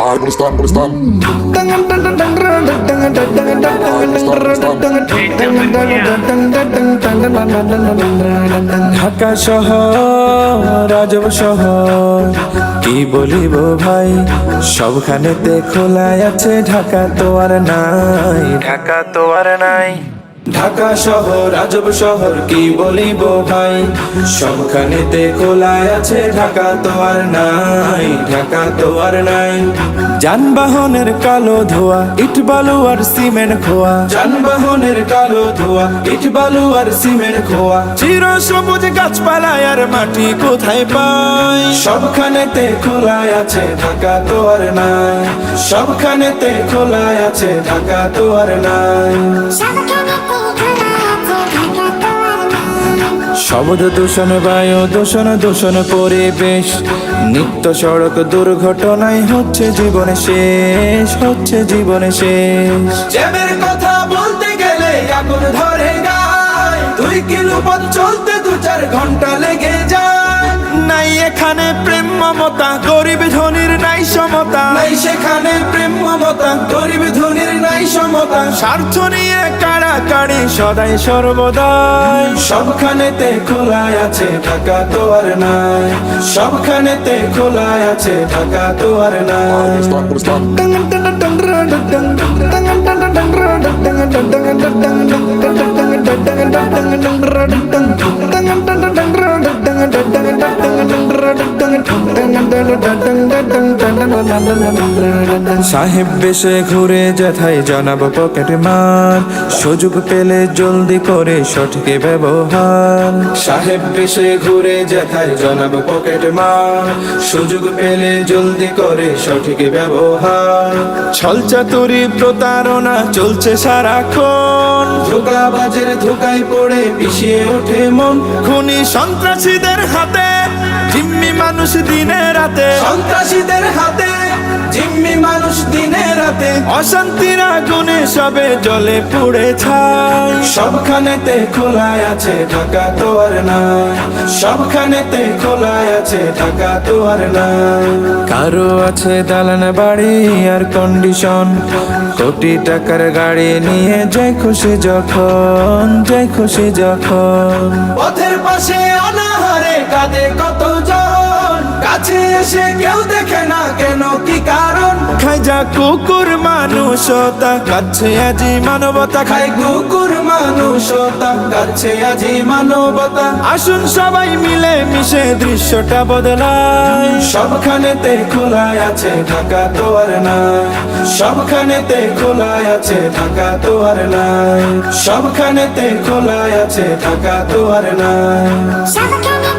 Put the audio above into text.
Ay, Gulistan, Gulistan. Dhaka শহর রাজব শহর। কি বলিব ভাই? সবখানেতে খোলা আছে ঢাকা তো আর নাই। ঢাকা তো আর নাই। ঢাকা শহর রাজব শহর, কি বলিব ভাই? সবখানেতে খোলা আছে, ঢাকা তো আর নাই, ঢাকা তো আর নাই। যানবাহনের কালো ধোয়া, ইট বালু আর সিমেন্ট খোয়া। যানবাহনের কালো ধোয়া, ইট বালু আর সিমেন্ট খোয়া। চির সবুজ গাছপালা আর মাটি কোথায় পাই? সবখানেতে খোলা আছে, ঢাকা তো আর নাই। সবখানেতে খোলা আছে ঢাকা তো আর নাই। শব্দ দূষণ বায়ু দূষণ দূষণ পরিবেশ। নিত্য সড়ক দুর্ঘটনায় হচ্ছে জীবনে শেষ হচ্ছে জীবনে শেষ। জ্যামের কথা বলতে গেলে আগুন ধরে গায়। দুই কিলো পথ চলতে দু চার ঘণ্টা লেগে যায়। নাই এখানে প্রেম মমতা গরিব ধনির নাই সেখানে প্রেম মমতা গরিব ধনির নাই সমতা। স্বার্থ নিয়ে কাড়াকাড়ি সদাই সর্বদাই। সবখানেতে খোলা আছে ঢাকা তো আর নাই। সবখানেতে খোলা আছে ঢাকা তো আর নাই. সাহেব বেশে ঘুরে যেথায় জানাব পকেট মার সুযোগ পেলে জলদি করে সঠিক ব্যবহার। সাহেব বেশে ঘুরে যেথায় জানাব পকেট মার সুযোগ পেলে জলদি করে সঠিক ব্যবহার। ছল চাতুরি প্রতারণা চলছে সারাক্ষণ। ধোকাবাজের ধোকায় পড়ে পিছিয়ে ওঠে মন। খুনি সন্ত্রাসীদের হাতে। জিম্মি মানুষ দিনে রাতে। সন্ত্রাসীদের হাতে জিম্মি মানুষ দিনে রাতে। অশান্তির আগুনে সবে জলে পুড়ে ছাই। সবখানেতে খোলা আছে ঢাকা তো আর নাই। সবখানেতে খোলা আছে ঢাকা তো আর নাই। কারও আছে দালান বাড়ি আর কন্ডিশন কোটি টাকার গাড়ি নিয়ে যে খুশি যখন যে খুশি যখন। পথের পাশে অনাহারে এসে কেউ দেখে না কেন কি কারণ? খাই যা কুকুর মানুষতা কাছে আজি মানবতা। খাই কুকুর মানুষতা কাছে আজি মানবতা। আসুন সবাই মিলে মিশে দৃশ্যটা বদলায়। সবখানেতে খোলা আছে ঢাকা তো আর নাই। সবখানেতে খোলা আছে ঢাকা তো আর নাই। সবখানেতে খোলা আছে ঢাকা তো আর নাই। সবখানে